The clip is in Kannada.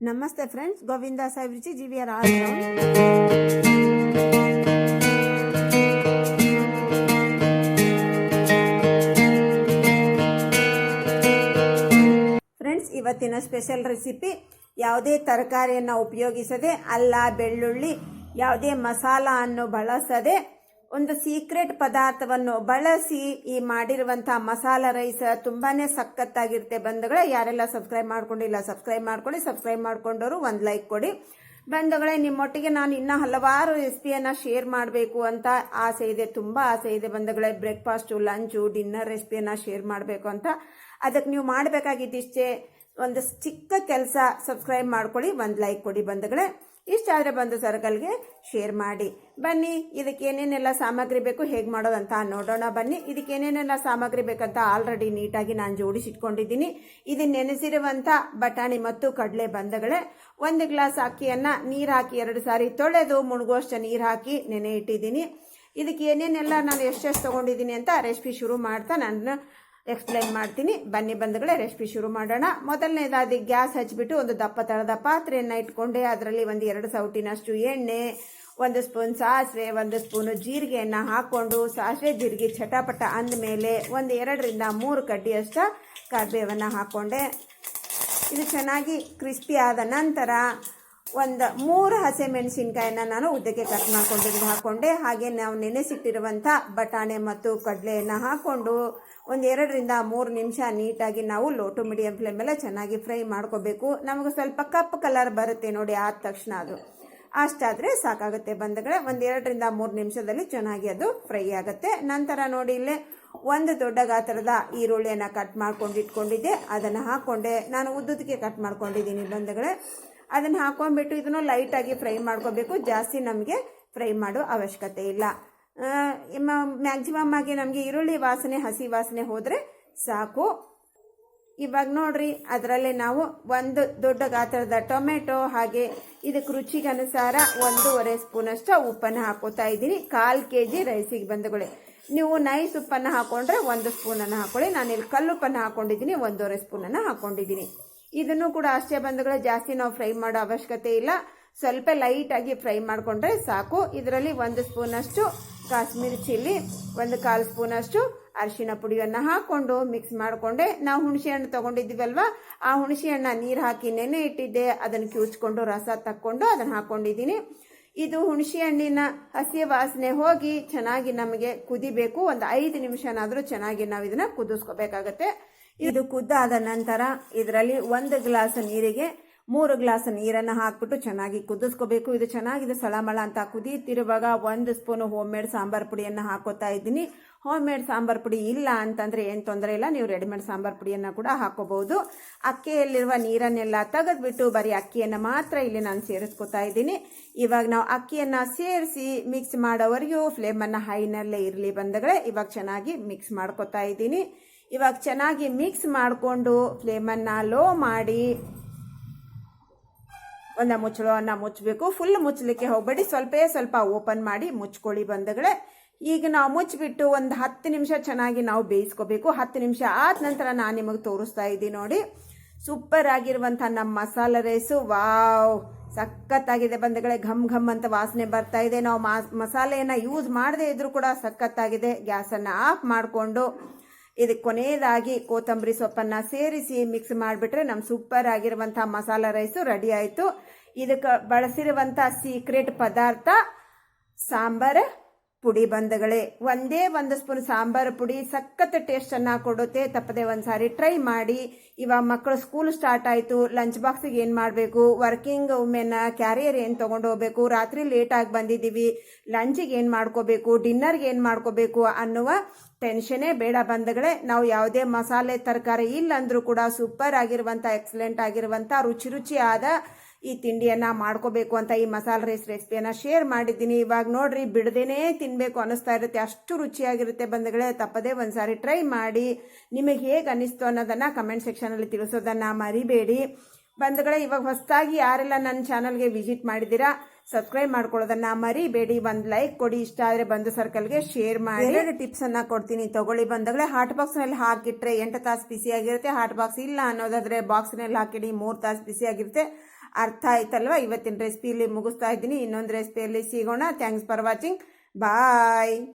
ನಮಸ್ತೆ friends, Govinda Saheb Ruchi G V R friends, ಇವತ್ತಿನ ಸ್ಪೆಷಲ್ ರೆಸಿಪಿ ಯಾವುದೇ ತರಕಾರಿಯನ್ನು ಉಪಯೋಗಿಸದೆ, ಅಲ್ಲ, ಬೆಳ್ಳುಳ್ಳಿ, ಯಾವುದೇ ಮಸಾಲ ಅನ್ನು ಬಳಸದೆ ಒಂದು ಸೀಕ್ರೆಟ್ ಪದಾರ್ಥವನ್ನು ಬಳಸಿ ಈ ಮಾಡಿರುವಂತಹ ಮಸಾಲ ರೈಸ್ ತುಂಬಾನೇ ಸಖತ್ತಾಗಿರುತ್ತೆ ಬಂಧುಗಳೇ. ಯಾರೆಲ್ಲ ಸಬ್ಸ್ಕ್ರೈಬ್ ಮಾಡ್ಕೊಂಡಿಲ್ಲ, ಸಬ್ಸ್ಕ್ರೈಬ್ ಮಾಡ್ಕೊಳ್ಳಿ. ಸಬ್ಸ್ಕ್ರೈಬ್ ಮಾಡ್ಕೊಂಡವರು ಒಂದು ಲೈಕ್ ಕೊಡಿ. ಬಂಧುಗಳೇ, ನಿಮ್ಮೊಟ್ಟಿಗೆ ನಾನು ಇನ್ನ ಹಲವಾರು ರೆಸಿಪಿಯನ್ನ ಶೇರ್ ಮಾಡಬೇಕು ಅಂತ ಆಸೆ ಇದೆ, ತುಂಬ ಆಸೆ ಇದೆ ಬಂಧುಗಳೇ. ಬ್ರೇಕ್ಫಾಸ್ಟು, ಲಂಚು, ಡಿನ್ನರ್ ರೆಸಿಪಿಯನ್ನ ಶೇರ್ ಮಾಡಬೇಕು ಅಂತ. ಅದಕ್ಕೆ ನೀವು ಮಾಡಬೇಕಾಗಿದ್ದಿಷ್ಟೇ ಒಂದು ಚಿಕ್ಕ ಕೆಲಸ ಸಬ್ಸ್ಕ್ರೈಬ್ ಮಾಡ್ಕೊಳ್ಳಿ, ಒಂದು ಲೈಕ್ ಕೊಡಿ ಬಂಧುಗಳೇ. ಇಷ್ಟ ಆದರೆ ಬಂದು ಸರ್ಕಲ್ಗೆ ಶೇರ್ ಮಾಡಿ. ಬನ್ನಿ, ಇದಕ್ಕೆ ಏನೇನೆಲ್ಲ ಸಾಮಗ್ರಿ ಬೇಕು, ಹೇಗೆ ಮಾಡೋದಂತ ನೋಡೋಣ. ಬನ್ನಿ, ಇದಕ್ಕೆ ಏನೇನೆಲ್ಲ ಸಾಮಗ್ರಿ ಬೇಕಂತ ಆಲ್ರೆಡಿ ನೀಟಾಗಿ ನಾನು ಜೋಡಿಸಿಟ್ಕೊಂಡಿದ್ದೀನಿ. ಇದು ನೆನೆಸಿರುವಂಥ ಬಟಾಣಿ ಮತ್ತು ಕಡಲೆ ಬಂದಗಳೇ. ಒಂದು ಗ್ಲಾಸ್ ಅಕ್ಕಿಯನ್ನು ನೀರು ಹಾಕಿ ಎರಡು ಸಾರಿ ತೊಳೆದು ಮುಳುಗುವಷ್ಟು ನೀರು ಹಾಕಿ ನೆನೆ ಇಟ್ಟಿದ್ದೀನಿ. ಇದಕ್ಕೆ ಏನೇನೆಲ್ಲ ನಾನು ಎಷ್ಟೆಷ್ಟು ತೊಗೊಂಡಿದ್ದೀನಿ ಅಂತ ರೆಸಿಪಿ ಶುರು ಮಾಡ್ತಾ ನಾನು ಎಕ್ಸ್ಪ್ಲೈನ್ ಮಾಡ್ತೀನಿ. ಬನ್ನಿ ಬಂಧುಗಳೇ ರೆಸಿಪಿ ಶುರು ಮಾಡೋಣ. ಮೊದಲನೇದಾಗಿ ಗ್ಯಾಸ್ ಹಚ್ಚಿಬಿಟ್ಟು ಒಂದು ದಪ್ಪ ತಳದ ಪಾತ್ರೆಯನ್ನು ಇಟ್ಕೊಂಡೆ. ಅದರಲ್ಲಿ ಒಂದು ಎರಡು ಸೌಟಿನಷ್ಟು ಎಣ್ಣೆ, ಒಂದು ಸ್ಪೂನ್ ಸಾಸಿವೆ, ಒಂದು ಸ್ಪೂನು ಜೀರಿಗೆಯನ್ನು ಹಾಕ್ಕೊಂಡು ಸಾಸಿವೆ, ಜೀರಿಗೆ ಚಟಪಟ ಅಂದಮೇಲೆ ಒಂದು ಎರಡರಿಂದ ಮೂರು ಕಡ್ಡಿಯಷ್ಟು ಕರ್ಬೇವನ್ನು ಹಾಕ್ಕೊಂಡೆ ಇದು ಚೆನ್ನಾಗಿ ಕ್ರಿಸ್ಪಿ ಆದ ನಂತರ ಒಂದು ಮೂರು ಹಸೆ ಮೆಣಸಿನ್ಕಾಯಿನ ನಾನು ಉದ್ದಕ್ಕೆ ಕಟ್ ಮಾಡ್ಕೊಂಡಿದ್ದು ಹಾಕ್ಕೊಂಡೆ ಹಾಗೆ ನಾವು ನೆನೆಸಿಟ್ಟಿರುವಂಥ ಬಟಾಣೆ ಮತ್ತು ಕಡಲೆಯನ್ನು ಹಾಕ್ಕೊಂಡು ಒಂದು ಎರಡರಿಂದ ಮೂರು ನಿಮಿಷ ನೀಟಾಗಿ ನಾವು ಲೋ ಟು ಮೀಡಿಯಂ ಎಲ್ಲ ಚೆನ್ನಾಗಿ ಫ್ರೈ ಮಾಡ್ಕೋಬೇಕು. ನಮಗೆ ಸ್ವಲ್ಪ ಕಪ್ಪು ಕಲರ್ ಬರುತ್ತೆ ನೋಡಿ ಆದ ತಕ್ಷಣ ಅದು. ಅಷ್ಟಾದರೆ ಸಾಕಾಗುತ್ತೆ ಬಂದಗಳೇ ಒಂದು ಎರಡರಿಂದ ಮೂರು ನಿಮಿಷದಲ್ಲಿ ಚೆನ್ನಾಗಿ ಅದು ಫ್ರೈ ಆಗುತ್ತೆ. ನಂತರ ನೋಡಿ ಇಲ್ಲೇ ಒಂದು ದೊಡ್ಡ ಗಾತ್ರದ ಈರುಳ್ಳಿಯನ್ನು ಕಟ್ ಮಾಡ್ಕೊಂಡು ಇಟ್ಕೊಂಡಿದ್ದೆ. ಅದನ್ನು ಹಾಕ್ಕೊಂಡೆ ನಾನು ಉದ್ದುದಕ್ಕೆ ಕಟ್ ಮಾಡ್ಕೊಂಡಿದ್ದೀನಿ ಬಂದಗಡೆ ಅದನ್ನು ಹಾಕೊಂಡ್ಬಿಟ್ಟು ಇದನ್ನು ಲೈಟಾಗಿ ಫ್ರೈ ಮಾಡ್ಕೋಬೇಕು. ಜಾಸ್ತಿ ನಮಗೆ ಫ್ರೈ ಮಾಡೋ ಅವಶ್ಯಕತೆ ಇಲ್ಲ. ಮ್ಯಾಕ್ಸಿಮಮ್ ಆಗಿ ನಮಗೆ ಈರುಳ್ಳಿ ವಾಸನೆ, ಹಸಿ ವಾಸನೆ ಹೋದರೆ ಸಾಕು. ಇವಾಗ ನೋಡ್ರಿ, ಅದರಲ್ಲಿ ನಾವು ಒಂದು ದೊಡ್ಡ ಗಾತ್ರದ ಟೊಮೆಟೊ ಹಾಗೆ ಇದಕ್ಕೆ ರುಚಿಗೆ ಅನುಸಾರ ಒಂದೂವರೆ ಸ್ಪೂನಷ್ಟು ಉಪ್ಪನ್ನು ಹಾಕೋತಾ ಇದ್ದೀನಿ. ಕಾಲು ಕೆ ಜಿ ರೈಸಿಗೆ ಬಂದುಗಳೇ ನೀವು ನೈಸ್ ಉಪ್ಪನ್ನು ಹಾಕೊಂಡ್ರೆ ಒಂದು ಸ್ಪೂನನ್ನು ಹಾಕೊಳ್ಳಿ. ನಾನು ಇಲ್ಲಿ ಕಲ್ಲುಪ್ಪನ್ನು ಹಾಕೊಂಡಿದ್ದೀನಿ, ಒಂದೂವರೆ ಸ್ಪೂನನ್ನು ಹಾಕೊಂಡಿದ್ದೀನಿ. ಇದನ್ನು ಕೂಡ ಅಷ್ಟೇ ಬಂದುಗಳೇ ಜಾಸ್ತಿ ನಾವು ಫ್ರೈ ಮಾಡೋ ಅವಶ್ಯಕತೆ ಇಲ್ಲ. ಸ್ವಲ್ಪ ಲೈಟಾಗಿ ಫ್ರೈ ಮಾಡಿಕೊಂಡ್ರೆ ಸಾಕು. ಇದರಲ್ಲಿ ಒಂದು ಸ್ಪೂನಷ್ಟು ಕಾಶ್ಮೀರಿ ಚಿಲ್ಲಿ, ಒಂದು ಕಾಲು ಸ್ಪೂನಷ್ಟು ಅರಿಶಿಣ ಪುಡಿಯನ್ನು ಹಾಕ್ಕೊಂಡು ಮಿಕ್ಸ್ ಮಾಡಿಕೊಂಡೆ. ನಾವು ಹುಣಸೆ ಹಣ್ಣು ತೊಗೊಂಡಿದ್ದೀವಲ್ವ? ಆ ಹುಣಸೆ ಹಣ್ಣ ನೀರು ಹಾಕಿ ನೆನೆ ಇಟ್ಟಿದ್ದೆ. ಅದನ್ನು ಕಿವುಚ್ಕೊಂಡು ರಸ ತಕ್ಕೊಂಡು ಅದನ್ನು ಹಾಕ್ಕೊಂಡಿದ್ದೀನಿ ಇದು ಹುಣಸೆ ಹಣ್ಣಿನ ಹಸಿ ವಾಸನೆ ಹೋಗಿ ಚೆನ್ನಾಗಿ ನಮಗೆ ಕುದಿಬೇಕು. ಒಂದು ಐದು ನಿಮಿಷನಾದರೂ ಚೆನ್ನಾಗಿ ನಾವು ಇದನ್ನು ಕುದಿಸ್ಕೋಬೇಕಾಗತ್ತೆ. ಇದು ಕುದ್ದಾದ ನಂತರ ಇದರಲ್ಲಿ ಒಂದು ಗ್ಲಾಸ್ ನೀರಿಗೆ ಮೂರು ಗ್ಲಾಸ್ ನೀರನ್ನು ಹಾಕ್ಬಿಟ್ಟು ಚೆನ್ನಾಗಿ ಕುದಿಸ್ಕೋಬೇಕು. ಇದು ಚೆನ್ನಾಗಿದೆ ಸಳಮಳ ಅಂತ ಕುದೀತಿರುವಾಗ ಒಂದು ಸ್ಪೂನು ಹೋಮ್ ಮೇಡ್ ಸಾಂಬಾರ್ ಪುಡಿಯನ್ನು ಹಾಕೋತಾ ಇದ್ದೀನಿ. ಹೋಮ್ ಮೇಡ್ ಸಾಂಬಾರ್ ಪುಡಿ ಇಲ್ಲ ಅಂತಂದರೆ ಏನು ತೊಂದರೆ ಇಲ್ಲ, ನೀವು ರೆಡಿಮೇಡ್ ಸಾಂಬಾರ್ ಪುಡಿಯನ್ನು ಕೂಡ ಹಾಕೋಬಹುದು. ಅಕ್ಕಿಯಲ್ಲಿರುವ ನೀರನ್ನೆಲ್ಲ ತೆಗೆದ್ಬಿಟ್ಟು ಬರೀ ಅಕ್ಕಿಯನ್ನು ಮಾತ್ರ ಇಲ್ಲಿ ನಾನು ಸೇರಿಸ್ಕೊತಾ ಇದ್ದೀನಿ. ಇವಾಗ ನಾವು ಅಕ್ಕಿಯನ್ನು ಸೇರಿಸಿ ಮಿಕ್ಸ್ ಮಾಡೋವರೆಗೂ ಫ್ಲೇಮನ್ನು ಹೈನಲ್ಲೇ ಇರಲಿ ಬಂದಗಳೇ ಇವಾಗ ಚೆನ್ನಾಗಿ ಮಿಕ್ಸ್ ಮಾಡ್ಕೊತಾ ಇದ್ದೀನಿ. ಇವಾಗ ಚೆನ್ನಾಗಿ ಮಿಕ್ಸ್ ಮಾಡಿಕೊಂಡು ಫ್ಲೇಮನ್ನು ಲೋ ಮಾಡಿ ಒಂದು ಮುಚ್ಚಳವನ್ನು ಮುಚ್ಚಬೇಕು. ಫುಲ್ ಮುಚ್ಚಲಿಕ್ಕೆ ಹೋಗಬೇಡಿ. ಸ್ವಲ್ಪೇ ಸ್ವಲ್ಪ ಓಪನ್ ಮಾಡಿ ಮುಚ್ಕೊಳ್ಳಿ ಬಂದಗಳೇ ಈಗ ನಾವು ಮುಚ್ಚಿಬಿಟ್ಟು ಒಂದು ಹತ್ತು ನಿಮಿಷ ಚೆನ್ನಾಗಿ ನಾವು ಬೇಯಿಸ್ಕೋಬೇಕು. ಹತ್ತು ನಿಮಿಷ ಆದ ನಂತರ ನಾನು ನಿಮಗೆ ತೋರಿಸ್ತಾ ಇದ್ದೀನಿ ನೋಡಿ. ಸೂಪರ್ ಆಗಿರುವಂಥ ನಮ್ಮ ಮಸಾಲ ರೈಸು ವಾವ್! ಸಖತ್ತಾಗಿದೆ ಬಂದಗಳೇ ಘಮ್ ಘಮ್ ಅಂತ ವಾಸನೆ ಬರ್ತಾ ಇದೆ. ನಾವು ಮಸಾಲೆಯನ್ನು ಯೂಸ್ ಮಾಡದೇ ಇದ್ರೂ ಕೂಡ ಸಖತ್ತಾಗಿದೆ. ಗ್ಯಾಸನ್ನು ಆಫ್ ಮಾಡಿಕೊಂಡು ಇದಕ್ಕೆ ಕೊನೆಯದಾಗಿ ಕೊತ್ತಂಬರಿ ಸೊಪ್ಪನ್ನು ಸೇರಿಸಿ ಮಿಕ್ಸ್ ಮಾಡಿಬಿಟ್ರೆ ನಮ್ಮ ಸೂಪರ್ ಆಗಿರುವಂಥ ಮಸಾಲ ರೈಸು ರೆಡಿ ಆಯಿತು. ಇದಕ್ಕೆ ಬಳಸಿರುವಂಥ ಸೀಕ್ರೆಟ್ ಪದಾರ್ಥ ಸಾಂಬಾರ. ಪುಡಿ ಬಂದಗಳೇ, ಒಂದೇ ಒಂದು ಸ್ಪೂನ್ ಸಾಂಬಾರು ಪುಡಿ, ಸಖತ್ ಟೇಸ್ಟನ್ನು ಕೊಡುತ್ತೆ. ತಪ್ಪದೆ ಒಂದ್ಸಾರಿ ಟ್ರೈ ಮಾಡಿ. ಇವಾಗ ಮಕ್ಕಳು ಸ್ಕೂಲ್ ಸ್ಟಾರ್ಟ್ ಆಯಿತು ಲಂಚ್ ಬಾಕ್ಸಿಗೆ ಏನು ಮಾಡಬೇಕು? ವರ್ಕಿಂಗ್ ವುಮೆನ್ ಕ್ಯಾರಿಯರ್ ಏನು ತೊಗೊಂಡು ಹೋಗಬೇಕು? ರಾತ್ರಿ ಲೇಟಾಗಿ ಬಂದಿದ್ದೀವಿ ಲಂಚಿಗೆ ಏನು ಮಾಡ್ಕೋಬೇಕು? ಡಿನ್ನರ್ಗೆ ಏನು ಮಾಡ್ಕೋಬೇಕು ಅನ್ನುವ ಟೆನ್ಷನೇ ಬೇಡ ಬಂದಗಳೇ. ನಾವು ಯಾವುದೇ ಮಸಾಲೆ ತರಕಾರಿ ಇಲ್ಲ ಅಂದರೂ ಕೂಡ ಸೂಪರ್ ಆಗಿರುವಂಥ ಎಕ್ಸಲೆಂಟ್ ಆಗಿರುವಂಥ ರುಚಿ ರುಚಿಯಾದ ಈ ತಿಂಡಿಯನ್ನು ಮಾಡ್ಕೋಬೇಕು ಅಂತ ಈ ಮಸಾಲೆ ರೈಸ್ ರೆಸಿಪಿಯನ್ನು ಶೇರ್ ಮಾಡಿದ್ದೀನಿ. ಇವಾಗ ನೋಡ್ರಿ, ಬಿಡದೇನೆ ತಿನ್ನಬೇಕು ಅನಿಸ್ತಾ ಇರುತ್ತೆ. ಅಷ್ಟು ರುಚಿಯಾಗಿರುತ್ತೆ ಬಂದಗಳೇ ತಪ್ಪದೇ ಒಂದ್ಸಾರಿ ಟ್ರೈ ಮಾಡಿ. ನಿಮಗೆ ಹೇಗೆ ಅನ್ನಿಸ್ತು ಅನ್ನೋದನ್ನು ಕಮೆಂಟ್ ಸೆಕ್ಷನಲ್ಲಿ ತಿಳಿಸೋದನ್ನು ಮರಿಬೇಡಿ. ಬಂಧುಗಳೇ, ಇವಾಗ ಹೊಸದಾಗಿ ಯಾರೆಲ್ಲ ನನ್ನ ಚಾನಲ್ಗೆ ವಿಸಿಟ್ ಮಾಡಿದ್ದೀರಾ ಸಬ್ಸ್ಕ್ರೈಬ್ ಮಾಡ್ಕೊಳ್ಳೋದನ್ನ ಮರಿಬೇಡಿ. ಒಂದು ಲೈಕ್ ಕೊಡಿ. ಇಷ್ಟ ಆದರೆ ಬಂಧು ಸರ್ಕಲ್ಗೆ ಶೇರ್ ಮಾಡಿ. ಎರಡು ಟಿಪ್ಸ್ ಅನ್ನ ಕೊಡ್ತೀನಿ. ತಗೊಳ್ಳಿ ಬಂಧುಗಳೇ. ಹಾಟ್ ಬಾಕ್ಸ್ನಲ್ಲಿ ಹಾಕಿಟ್ರೆ ಎಂಟು ತಾಸು ಬಿಸಿಯಾಗಿರುತ್ತೆ. ಹಾಟ್ ಬಾಕ್ಸ್ ಇಲ್ಲ ಅನ್ನೋದಾದ್ರೆ ಬಾಕ್ಸ್ನಲ್ಲಿ ಹಾಕಿಡಿ. ಮೂರು ತಾಸು ಬಿಸಿಯಾಗಿರುತ್ತೆ. ಅರ್ಥ ಆಯ್ತಲ್ವಾ? ಇವತ್ತಿನ ರೆಸಿಪಿಯಲ್ಲಿ ಮುಗಿಸ್ತಾ ಇದ್ದೀನಿ. ಇನ್ನೊಂದು ರೆಸಿಪಿಯಲ್ಲಿ ಸಿಗೋಣ. Thanks for watching bye